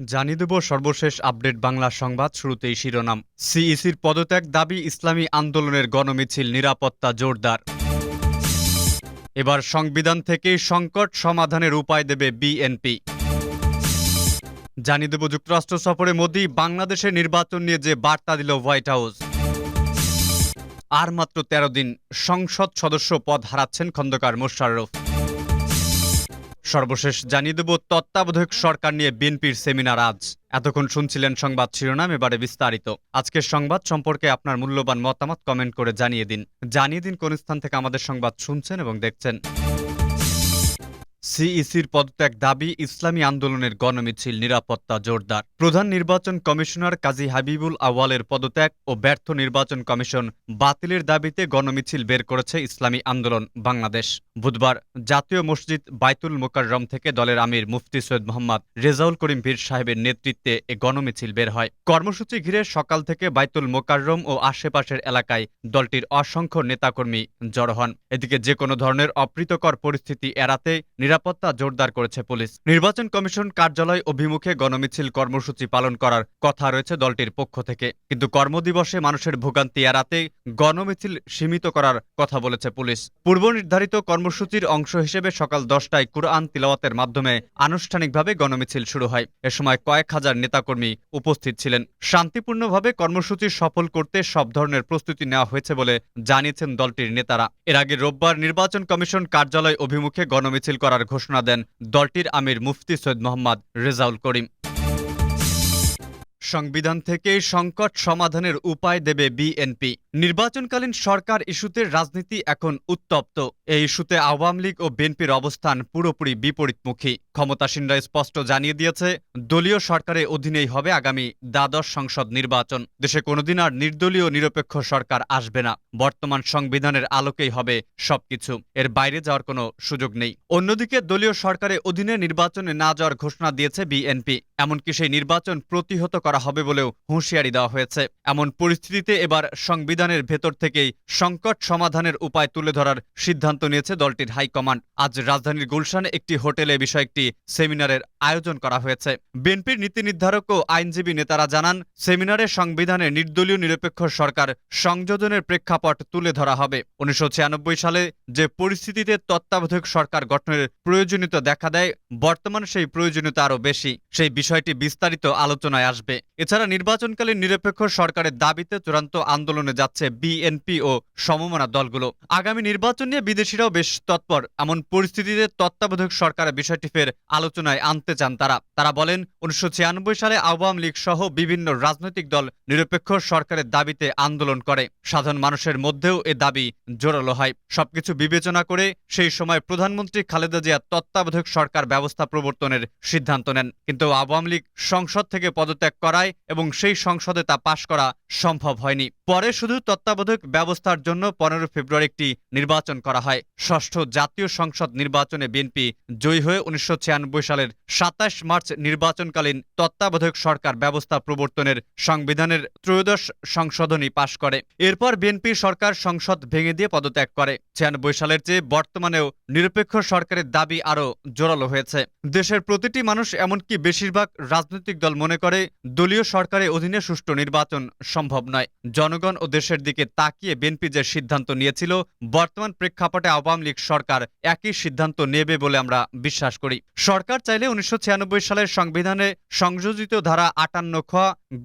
জানিয়ে দেব সর্বশেষ আপডেট বাংলা সংবাদ শুরুতেই শিরোনাম। সিইসির পদত্যাগ দাবি ইসলামী আন্দোলনের গণমিছিল নিরাপত্তা জোরদার। এবার সংবিধান থেকেই সংকট সমাধানের উপায় দেবে বিএনপি। জানিয়ে দেব যুক্তরাষ্ট্র সফরে মোদি বাংলাদেশের নির্বাচন নিয়ে যে বার্তা দিল হোয়াইট হাউস। আর মাত্র তেরো দিন সংসদ সদস্য পদ হারাচ্ছেন খন্দকার মোশাররফ। সর্বশেষ জানিয়ে দেব, তত্ত্বাবধায়ক সরকার নিয়ে বিএনপির সেমিনার আজ। এতক্ষণ শুনছিলেন সংবাদ শিরোনাম, এবারে বিস্তারিত। আজকের সংবাদ সম্পর্কে আপনার মূল্যবান মতামত কমেন্ট করে জানিয়ে দিন। জানিয়ে দিন কোন স্থান থেকে আমাদের সংবাদ শুনছেন এবং দেখছেন। সিইসির পদত্যাগ দাবি ইসলামী আন্দোলনের গণমিছিল নিরাপত্তা জোরদার। প্রধান নির্বাচন কমিশনার কাজী হাবিবুল আওয়ালের পদত্যাগ ও ব্যর্থ নির্বাচন কমিশন বাতিলের দাবিতে গণমিছিল বের করেছে ইসলামী আন্দোলন বাংলাদেশ। বুধবার জাতীয় মসজিদ বাইতুল মোকাররম থেকে দলের আমির মুফতি সৈয়দ মোহাম্মদ রেজাউল করিম পীর সাহেবের নেতৃত্বে এ গণমিছিল বের হয়। কর্মসূচি ঘিরে সকাল থেকে বাইতুল মোকাররম ও আশেপাশের এলাকায় দলটির অসংখ্য নেতাকর্মী জড়ো হন। এদিকে যে কোনো ধরনের অপ্রীতকর পরিস্থিতি এড়াতে নিরাপত্তা জোরদার করেছে পুলিশ। নির্বাচন কমিশন কার্যালয় অভিমুখে গণমিছিল কর্মসূচি পালন করার কথা রয়েছে দলটির পক্ষ থেকে। কিন্তু কর্মদিবসে মানুষের ভোগান্তি এড়াতে গণমিছিল সীমিত করার কথা বলেছে পুলিশ। পূর্ব নির্ধারিত কর্মসূচির অংশ হিসেবে সকাল দশটায় কুরআন তিলাওয়াতের মাধ্যমে আনুষ্ঠানিকভাবে গণমিছিল শুরু হয়। এ সময় কয়েক হাজার নেতাকর্মী উপস্থিত ছিলেন। শান্তিপূর্ণভাবে কর্মসূচি সফল করতে সব ধরনের প্রস্তুতি নেওয়া হয়েছে বলে জানিয়েছেন দলটির নেতারা। এর আগে রোববার নির্বাচন কমিশন কার্যালয় অভিমুখে গণমিছিল করার ঘোষণা দেন দলটির আমির মুফতি সৈয়দ মোহাম্মদ রেজাউল করিম। সংবিধান থেকে সংকট সমাধানের উপায় দেবে বিএনপি। নির্বাচনকালীন সরকার ইস্যুতে রাজনীতি এখন উত্তপ্ত। এই ইস্যুতে আওয়ামী লীগ ও বিএনপির অবস্থান পুরোপুরি বিপরীতমুখী। ক্ষমতাসীনরা স্পষ্ট জানিয়ে দিয়েছে, দলীয় সরকারের অধীনেই হবে আগামী দ্বাদশ সংসদ নির্বাচন। দেশে কোনোদিন আর নির্দলীয় নিরপেক্ষ সরকার আসবে না। বর্তমান সংবিধানের আলোকেই হবে সবকিছু। এর বাইরে যাওয়ার কোনো সুযোগ নেই। অন্যদিকে, দলীয় সরকারের অধীনে নির্বাচনে না যাওয়ার ঘোষণা দিয়েছে বিএনপি। এমনকি সেই নির্বাচন প্রতিহত করা হবে বলেও হুঁশিয়ারি দেওয়া হয়েছে। এমন পরিস্থিতিতে এবার সংবিধানের ভেতর থেকেই সংকট সমাধানের উপায় তুলে ধরার সিদ্ধান্ত নিয়েছে দলটির হাইকমান্ড। আজ রাজধানীর গুলশানে একটি হোটেলে বিষয়ে একটি সেমিনারের আয়োজন করা হয়েছে। বিএনপির নীতি নির্ধারক ও আইনজীবী নেতারা জানান, সেমিনারে সংবিধানে নির্দলীয় নিরপেক্ষ সরকার সংযোজনের প্রেক্ষাপট তুলে ধরা হবে। উনিশশো ছিয়ানব্বই সালে যে পরিস্থিতিতে তত্ত্বাবধায়ক সরকার গঠনের প্রয়োজনীয়তা দেখা দেয়, বর্তমান সেই প্রয়োজনীয়তা আরও বেশি। সেই বিষয়টি বিস্তারিত আলোচনায় আসবে। এছাড়া নির্বাচনকালীন নিরপেক্ষ সরকারের দাবিতে চূড়ান্ত আন্দোলনে যাচ্ছে বিএনপি ও সমমনা দলগুলো। আগামী নির্বাচন নিয়ে বিদেশিরাও বেশ তৎপর। এমন পরিস্থিতিতে তত্ত্বাবধায়ক সরকারের বিষয়টি ফের আলোচনায় আনতে চান তারা। তারা বলেন, উনিশশো ছিয়ানব্বই সালে আওয়ামী লীগ সহ বিভিন্ন রাজনৈতিক দল নিরপেক্ষ সরকারের দাবিতে আন্দোলন করে। সাধারণ মানুষের মধ্যেও এ দাবি জোরালো হয়। সবকিছু বিবেচনা করে সেই সময় প্রধানমন্ত্রী খালেদা জিয়া তত্ত্বাবধায়ক সরকার ব্যবস্থা প্রবর্তনের সিদ্ধান্ত নেন। কিন্তু আওয়ামী লীগ সংসদ থেকে পদত্যাগ করায় এবং সেই সংসদে তা পাশ করা সম্ভব হয়নি। পরে শুধু তত্ত্বাবধায়ক ব্যবস্থার জন্য পনেরো ফেব্রুয়ারি একটি নির্বাচন করা হয়। ষষ্ঠ জাতীয় সংসদ নির্বাচনে বিএনপি জয়ী হয়ে উনিশশো ছিয়ানব্বই সালের সাতাশ মার্চ নির্বাচনকালীন তত্ত্বাবধায়ক সরকার ব্যবস্থা প্রবর্তনের সংবিধানের ত্রয়োদশ সংশোধনী পাশ করে। এরপর বিএনপি সরকার সংসদ ভেঙে দিয়ে পদত্যাগ করে। ছিয়ানব্বই সালের চেয়ে বর্তমানেও নিরপেক্ষ সরকারের দাবি আরও জোরালো হয়েছে। দেশের প্রতিটি মানুষ এমনকি বেশিরভাগ রাজনৈতিক দল মনে করে, দলীয় সরকারের অধীনে সুষ্ঠু নির্বাচন সম্ভব নয়। জনগণ ও দেশের দিকে তাকিয়ে বিএনপি যে সিদ্ধান্ত নিয়েছিল, বর্তমান প্রেক্ষাপটে আওয়ামী লীগ সরকার একই সিদ্ধান্ত নেবে বলে আমরা বিশ্বাস করি। সরকার চাইলে উনিশশো ছিয়ানব্বই সালের সংবিধানে সংযোজিত ধারা আটান্ন খ,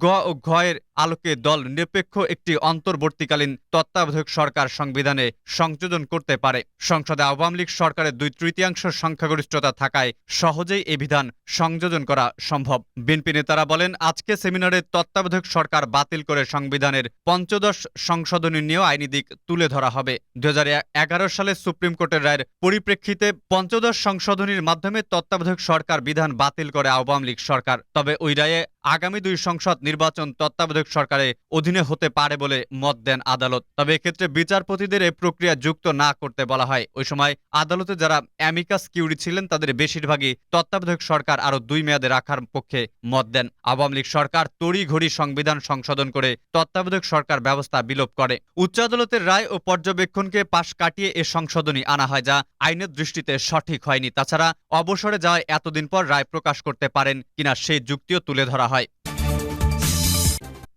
গ ও ঘ এর আলোকে দল নিরপেক্ষ একটি অন্তর্বর্তীকালীন তত্ত্বাবধায়ক সরকার সংবিধানে সংযোজন করতে পারে। সংসদে আওয়ামী লীগ সরকারের দুই তৃতীয়াংশ সংখ্যাগরিষ্ঠতা থাকায় সহজেই এই বিধান সংযোজন করা সম্ভব। বিএনপি নেতারা বলেন, আজকে সেমিনারে তত্ত্বাবধায়ক সরকার বাতিল করে সংবিধানের পঞ্চদশ সংশোধনী নিয়েও আইনি দিক তুলে ধরা হবে। দু হাজার এগারো সালে সুপ্রিম কোর্টের রায়ের পরিপ্রেক্ষিতে পঞ্চদশ সংশোধনীর মাধ্যমে তত্ত্বাবধায়ক সরকার বিধান বাতিল করে আওয়ামী লীগ সরকার। তবে ওই রায়ে আগামী দুই সংসদ নির্বাচন তত্ত্বাবধায়ক সরকারের অধীনে হতে পারে বলে মত দেন আদালত। তবে এক্ষেত্রে বিচারপতিদের এই প্রক্রিয়া যুক্ত না করতে বলা হয়। ওই সময় আদালতে যারা অ্যামিকাস কিউরি ছিলেন, তাদের বেশিরভাগই তত্ত্বাবধায়ক সরকার আরও দুই মেয়াদে রাখার পক্ষে মত দেন। আওয়ামী লীগ সরকার তড়িঘড়ি সংবিধান সংশোধন করে তত্ত্বাবধায়ক সরকার ব্যবস্থা বিলোপ করে। উচ্চ আদালতের রায় ও পর্যবেক্ষণকে পাশ কাটিয়ে এ সংশোধনী আনা হয়, যা আইনের দৃষ্টিতে সঠিক হয়নি। তাছাড়া অবসরে যাওয়ায় এতদিন পর রায় প্রকাশ করতে পারেন কিনা সেই যুক্তিও তুলে ধরা হয়। はい。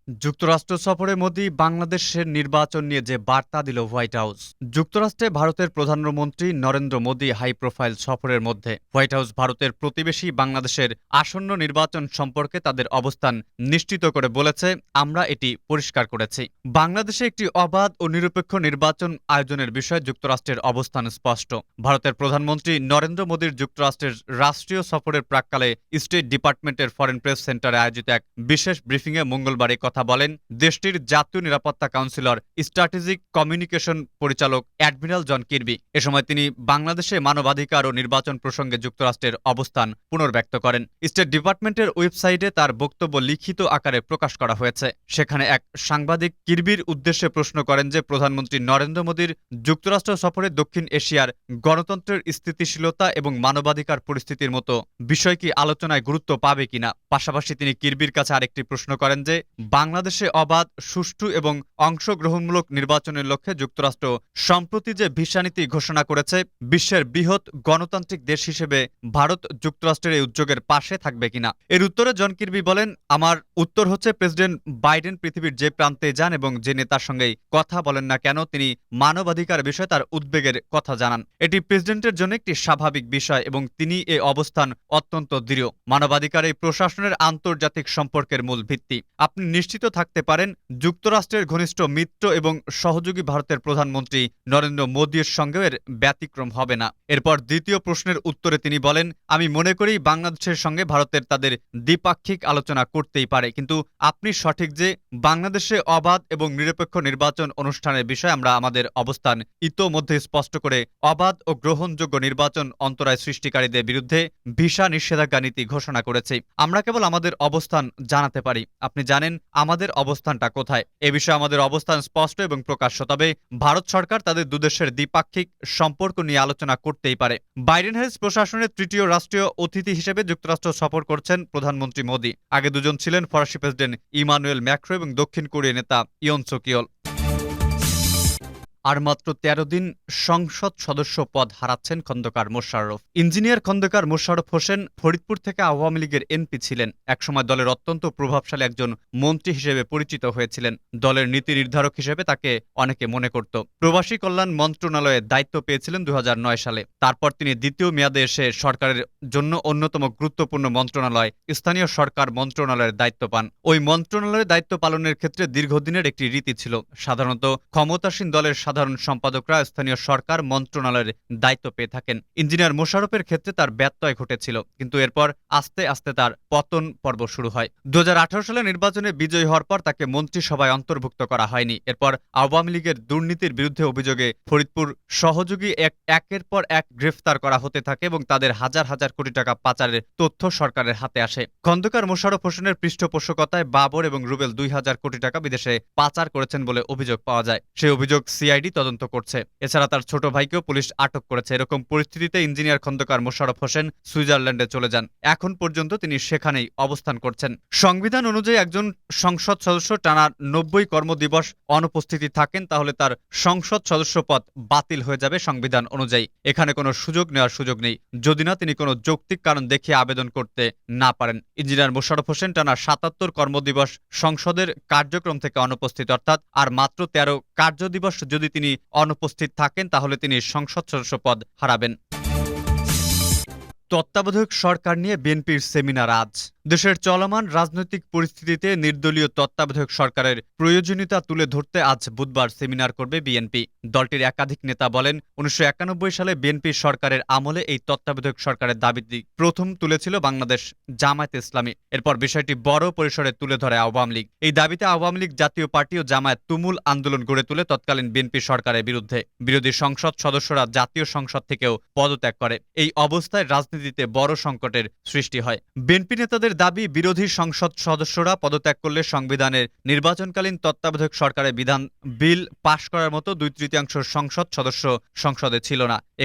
যুক্তরাষ্ট্র সফরে মোদি বাংলাদেশের নির্বাচন নিয়ে যে বার্তা দিল হোয়াইট হাউস। যুক্তরাষ্ট্রে ভারতের প্রধানমন্ত্রী নরেন্দ্র মোদী হাই প্রোফাইল সফরের মধ্যে। হোয়াইট হাউস ভারতের প্রতিবেশী বাংলাদেশের আসন্ন নির্বাচন সম্পর্কে তাদের অবস্থান নিশ্চিত করে বলেছে, আমরা এটি পরিষ্কার করেছি। বাংলাদেশে একটি অবাধ ও নিরপেক্ষ নির্বাচন আয়োজনের বিষয়ে যুক্তরাষ্ট্রের অবস্থান স্পষ্ট। ভারতের প্রধানমন্ত্রী নরেন্দ্র মোদীর যুক্তরাষ্ট্রের রাষ্ট্রীয় সফরের প্রাককালে স্টেট ডিপার্টমেন্টের ফরেন প্রেস সেন্টারে আয়োজিত এক বিশেষ ব্রিফিংয়ে মঙ্গলবার এই কথা বলেন, দেশটির জাতীয় নিরাপত্তা কাউন্সিলর, স্ট্র্যাটেজিক কমিউনিকেশন পরিচালক অ্যাডমিরাল জন কিরবি। এ সময় তিনি বাংলাদেশে মানবাধিকার ও নির্বাচন প্রসঙ্গে যুক্তরাষ্ট্রের অবস্থান পুনর্ব্যক্ত করেন। স্টেট ডিপার্টমেন্টের ওয়েবসাইটে তার বক্তব্য লিখিত আকারে প্রকাশ করা হয়েছে। সেখানে এক সাংবাদিক কিরবির উদ্দেশ্যে প্রশ্ন করেন যে, প্রধানমন্ত্রী নরেন্দ্র মোদীর যুক্তরাষ্ট্র সফরে দক্ষিণ এশিয়ার গণতন্ত্রের স্থিতিশীলতা এবং মানবাধিকার পরিস্থিতির মতো বিষয় কি আলোচনায় গুরুত্ব পাবে কিনা? পাশাপাশি তিনি কিরবির কাছে আরেকটি প্রশ্ন করেন যে বাংলাদেশে অবাধ, সুষ্ঠু এবং অংশগ্রহণমূলক নির্বাচনের লক্ষ্যে যুক্তরাষ্ট্র, সম্প্রতি যে ভিসানীতি ঘোষণা করেছে, বিশ্বের বৃহৎ গণতান্ত্রিক দেশ হিসেবে ভারত যুক্তরাষ্ট্রের এই উদ্যোগের পাশে থাকবে কিনা? এর উত্তরে জন কিরবি বলেন, আমার উত্তর হচ্ছে প্রেসিডেন্ট বাইডেন পৃথিবীর যে প্রান্তে যান এবং যে নেতার সঙ্গেই কথা বলেন না কেন, তিনি মানবাধিকার বিষয়ে তার উদ্বেগের কথা জানান। এটি প্রেসিডেন্টের জন্য একটি স্বাভাবিক বিষয় এবং তিনি এ অবস্থান অত্যন্ত দৃঢ়। মানবাধিকার এই প্রশাসনের আন্তর্জাতিক সম্পর্কের মূল ভিত্তি। আপনি নিশ্চিত থাকতে পারেন যুক্তরাষ্ট্রের ঘনিষ্ঠ মিত্র এবং সহযোগী ভারতের প্রধানমন্ত্রী নরেন্দ্র মোদীর সঙ্গেও এর ব্যতিক্রম হবে না। এরপর দ্বিতীয় প্রশ্নের উত্তরে তিনি বলেন, আমি মনে করি বাংলাদেশের সঙ্গে ভারতের তাদের দ্বিপাক্ষিক আলোচনা করতেই পারে। কিন্তু আপনি সঠিক যে বাংলাদেশে অবাধ এবং নিরপেক্ষ নির্বাচন অনুষ্ঠানের বিষয়ে আমরা আমাদের অবস্থান ইতোমধ্যে স্পষ্ট করে অবাধ ও গ্রহণযোগ্য নির্বাচন অন্তরায় সৃষ্টিকারীদের বিরুদ্ধে ভিসা নিষেধাজ্ঞা নীতি ঘোষণা করেছি। আমরা কেবল আমাদের অবস্থান জানাতে পারি। আপনি জানেন আমাদের অবস্থানটা কোথায়? এ বিষয়ে আমাদের অবস্থান স্পষ্ট এবং প্রকাশ্য। তবে ভারত সরকার তাদের দুদেশের দ্বিপাক্ষিক সম্পর্ক নিয়ে আলোচনা করতেই পারে। বাইডেন হ্যারিস প্রশাসনের তৃতীয় রাষ্ট্রীয় অতিথি হিসেবে যুক্তরাষ্ট্র সফর করছেন প্রধানমন্ত্রী মোদী। আগে দুজন ছিলেন ফরাসি প্রেসিডেন্ট ইমানুয়েল ম্যাক্রো এবং দক্ষিণ কোরিয়া নেতা ইয়ন সোকিওল আর মাত্র তেরো দিন সংসদ সদস্য পদ হারাচ্ছেন খন্দকার মোশাররফ। ইঞ্জিনিয়ার খন্দকার মোশাররফ হোসেন ফরিদপুর থেকে আওয়ামী লীগের এমপি ছিলেন। একসময় দলের অত্যন্ত প্রভাবশালী একজন মন্ত্রী হিসেবে পরিচিত হয়েছিলেন। দলের নীতি নির্ধারক হিসেবে তাকে অনেকে মনে করত। প্রবাসী কল্যাণ মন্ত্রণালয়ে দায়িত্ব পেয়েছিলেন দু হাজার নয় সালে। তারপর তিনি দ্বিতীয় মেয়াদে এসে সরকারের জন্য অন্যতম গুরুত্বপূর্ণ মন্ত্রণালয়, স্থানীয় সরকার মন্ত্রণালয়ের দায়িত্ব পান। ওই মন্ত্রণালয়ের দায়িত্ব পালনের ক্ষেত্রে দীর্ঘদিনের একটি রীতি ছিল। সাধারণত ক্ষমতাসীন দলের সাধারণ সম্পাদকরা স্থানীয় সরকার মন্ত্রণালয়ের দায়িত্ব পেয়ে থাকেন। ইঞ্জিনিয়ার মোশারফের ক্ষেত্রে তার ব্যত্যয় ঘটেছিল, কিন্তু এরপর আস্তে আস্তে তার পতন পর্ব শুরু হয়। দু সালে নির্বাচনে বিজয়ী হওয়ার পর তাকে মন্ত্রিসভায় অন্তর্ভুক্ত করা হয়নি। এরপর আওয়ামী লীগের দুর্নীতির বিরুদ্ধে অভিযোগে ফরিদপুর সহযোগী এক, একের পর এক গ্রেফতার করা হতে থাকে এবং তাদের হাজার হাজার কোটি টাকা পাচারের তথ্য সরকারের হাতে আসে। খন্দকার মোশারফ হোসেনের পৃষ্ঠপোষকতায় বাবর এবং রুবেল দুই হাজার কোটি টাকা বিদেশে পাচার করেছেন বলে অভিযোগ পাওয়া যায়। সেই অভিযোগ সিআইডি তদন্ত করছে। এছাড়া তার ছোট ভাইকেও পুলিশ আটক করেছে। এরকম পরিস্থিতিতে ইঞ্জিনিয়ার খন্দকার মোশারফ হোসেন সুইজারল্যান্ডে চলে যান। এখন পর্যন্ত তিনি সেখানেই অবস্থান করছেন। সংবিধান অনুযায়ী একজন সংসদ সদস্য টানা নব্বই কর্মদিবস অনুপস্থিতি থাকেন, তাহলে তার সংসদ সদস্য পদ বাতিল হয়ে যাবে সংবিধান অনুযায়ী। এখানে কোনো সুযোগ নেওয়ার সুযোগ নেই। যদি না, তিনি কোনো যৌক্তিক কারণ দেখিয়ে আবেদন করতে না পারেন। ইঞ্জিনিয়ার মোশারফ হোসেন টানা সাতাত্তর কর্মদিবস সংসদের কার্যক্রম থেকে অনুপস্থিত, অর্থাৎ আর মাত্র তেরো কার্যদিবস যদি তিনি অনুপস্থিত থাকেন তাহলে তিনি সংসদ সদস্য পদ হারাবেন। তত্ত্বাবধায়ক সরকার নিয়ে বিএনপির সেমিনার আজ। দেশের চলমান রাজনৈতিক পরিস্থিতিতে নির্দলীয় তত্ত্বাবধায়ক সরকারের প্রয়োজনীয়তা তুলে ধরতে আজ বুধবার সেমিনার করবে বিএনপি। দলটির একাধিক নেতা বলেন, উনিশশো একানব্বই সালে বিএনপি সরকারের আমলে এই তত্ত্বাবধায়ক সরকারের দাবিটি প্রথম তুলেছিল বাংলাদেশ জামায়াত ইসলামী। এরপর বিষয়টি বড় পরিসরে তুলে ধরে আওয়ামী লীগ। এই দাবিতে আওয়ামী লীগ জাতীয় পার্টি ও জামায়াত তুমুল আন্দোলন গড়ে তুলে তৎকালীন বিএনপি সরকারের বিরুদ্ধে। বিরোধী সংসদ সদস্যরা জাতীয় সংসদ থেকেও পদত্যাগ করে। এই অবস্থায় রাজনীতি রাজনীতিতে বড় সংকটের সৃষ্টি হয়। বিএনপি নেতাদের দাবি, বিরোধী সংসদ সদস্যরা পদত্যাগ করলে সংবিধানের নির্বাচনকালীন তত্ত্বাবধায়ক সরকারের বিধান, বিল পাশ করার মতো দুই তৃতীয়াংশ সংসদ সদস্য সংসদে ছিল না। এ